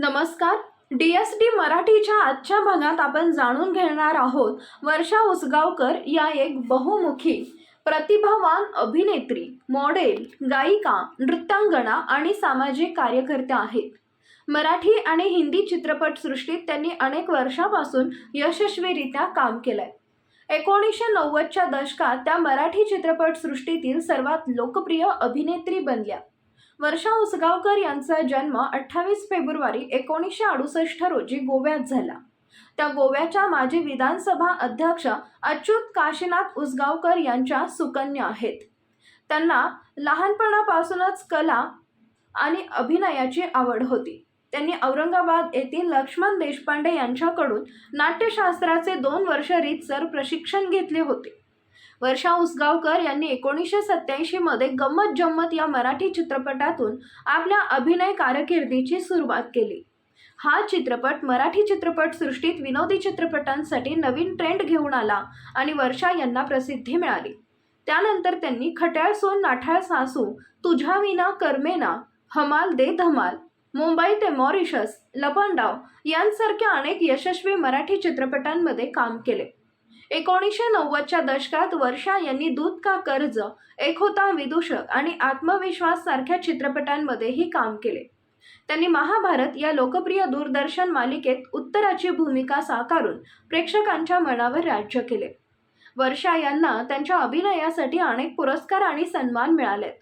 नमस्कार. D S D मराठीच्या आजच्या भागात आपण जाणून घेणार आहोत वर्षा उसगावकर या एक बहुमुखी प्रतिभावान अभिनेत्री मॉडेल गायिका नृत्यांगना आणि सामाजिक कार्यकर्त्या आहेत. मराठी आणि हिंदी चित्रपटसृष्टीत त्यांनी अनेक वर्षापासून यशस्वीरित्या काम केलंय. एकोणीसशे नव्वदच्या दशकात त्या मराठी चित्रपटसृष्टीतील सर्वात लोकप्रिय अभिनेत्री बनल्या. वर्षा उसगावकर यांचा जन्म अठ्ठावीस फेब्रुवारी एकोणीसशे अडुसष्ट रोजी गोव्यात झाला. त्या गोव्याच्या माजी विधानसभा अध्यक्ष अच्युत काशीनाथ उसगावकर यांच्या सुकन्या आहेत. त्यांना लहानपणापासूनच कला आणि अभिनयाची आवड होती. त्यांनी औरंगाबाद येथील लक्ष्मण देशपांडे यांच्याकडून नाट्यशास्त्राचे दोन वर्ष रीतसर प्रशिक्षण घेतले होते. वर्षा उसगावकर यांनी एकोणीसशे सत्याऐंशीमध्ये गंमत जम्मत या मराठी चित्रपटातून आपल्या अभिनय कारकिर्दीची सुरुवात केली. हा चित्रपट मराठी चित्रपटसृष्टीत विनोदी चित्रपटांसाठी नवीन ट्रेंड घेऊन आला आणि वर्षा यांना प्रसिद्धी मिळाली. त्यानंतर त्यांनी खट्याळ सोन नाठाळ सासू तुझ्या विना कर्मेना हमाल दे धमाल मुंबई ते मॉरिशस लपंडाव यांसारख्या अनेक यशस्वी मराठी चित्रपटांमध्ये काम केले. एकोणीसशे नव्वदच्या दशकात वर्षा यांनी दूध का कर्ज एक होता विदूषक आणि आत्मविश्वास सारख्या चित्रपटांमध्येही काम केले. त्यांनी महाभारत या लोकप्रिय दूरदर्शन मालिकेत उत्तराची भूमिका साकारून प्रेक्षकांच्या मनावर राज्य केले. वर्षा यांना त्यांच्या अभिनयासाठी अनेक पुरस्कार आणि सन्मान मिळालेत.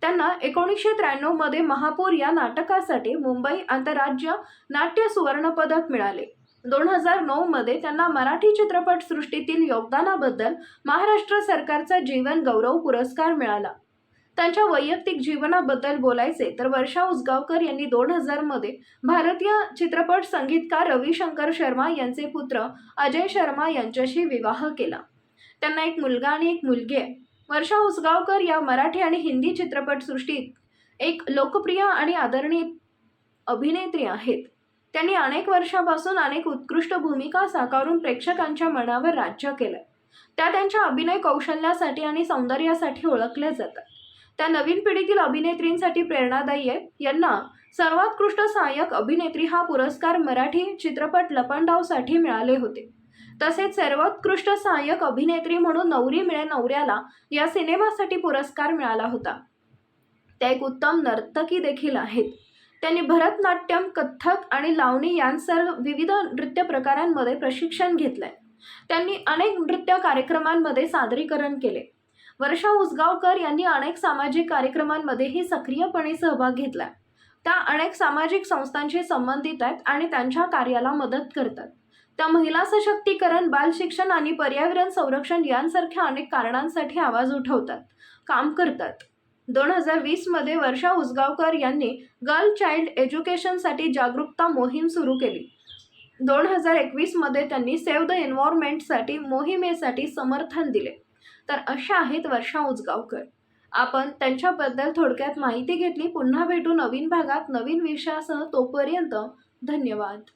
त्यांना एकोणीसशे त्र्याण्णवमध्ये महापूर या नाटकासाठी मुंबई आंतरराज्य नाट्य सुवर्णपदक मिळाले. दोन हजार नऊमध्ये त्यांना मराठी चित्रपटसृष्टीतील योगदानाबद्दल महाराष्ट्र सरकारचा जीवन गौरव पुरस्कार मिळाला. त्यांच्या वैयक्तिक जीवनाबद्दल बोलायचे तर वर्षा उसगावकर यांनी दोन हजारमध्ये भारतीय चित्रपट संगीतकार रविशंकर शर्मा यांचे पुत्र अजय शर्मा यांच्याशी विवाह केला. त्यांना एक मुलगा आणि एक मुलगी आहे. वर्षा उसगावकर या मराठी आणि हिंदी चित्रपटसृष्टीत एक लोकप्रिय आणि आदरणीय अभिनेत्री आहेत. त्यांनी अनेक वर्षापासून अनेक उत्कृष्ट भूमिका साकारून प्रेक्षकांच्या मनावर राज्य केलं. त्या त्यांच्या अभिनय कौशल्यासाठी आणि सौंदर्यासाठी ओळखल्या जातात. त्या नवीन पिढीतील अभिनेत्रींसाठी प्रेरणादायी आहेत. यांना सर्वोत्कृष्ट सहाय्यक अभिनेत्री हा पुरस्कार मराठी चित्रपट लपंडावसाठी मिळाले होते. तसेच सर्वोत्कृष्ट सहाय्यक अभिनेत्री म्हणून नवरी मिळे नवऱ्याला या सिनेमासाठी पुरस्कार मिळाला होता. त्या एक उत्तम नर्तकी देखील आहेत. त्यांनी भरतनाट्यम कथ्थक आणि लावणी यांसर्व विविध नृत्य प्रकारांमध्ये प्रशिक्षण घेतलंय. त्यांनी अनेक नृत्य कार्यक्रमांमध्ये सादरीकरण केले. वर्षा उसगावकर यांनी अनेक सामाजिक कार्यक्रमांमध्येही सक्रियपणे सहभाग घेतला. त्या अनेक सामाजिक संस्थांशी संबंधित आहेत आणि त्यांच्या कार्याला मदत करतात. त्या महिला सशक्तीकरण बाल शिक्षण आणि पर्यावरण संरक्षण यांसारख्या अनेक कारणांसाठी आवाज उठवतात काम करतात. दोन हजार वीसमध्ये वर्षा उसगावकर यांनी गर्ल चाइल्ड एज्युकेशनसाठी जागरूकता मोहीम सुरू केली. दोन हजार एकवीसमध्ये त्यांनी सेव्ह द एन्व्हायरमेंटसाठी मोहिमेसाठी समर्थन दिले. तर अशा आहेत वर्षा उसगावकर. आपण त्यांच्याबद्दल थोडक्यात माहिती घेतली. पुन्हा भेटू नवीन भागात नवीन विषयासह तोपर्यंत धन्यवाद.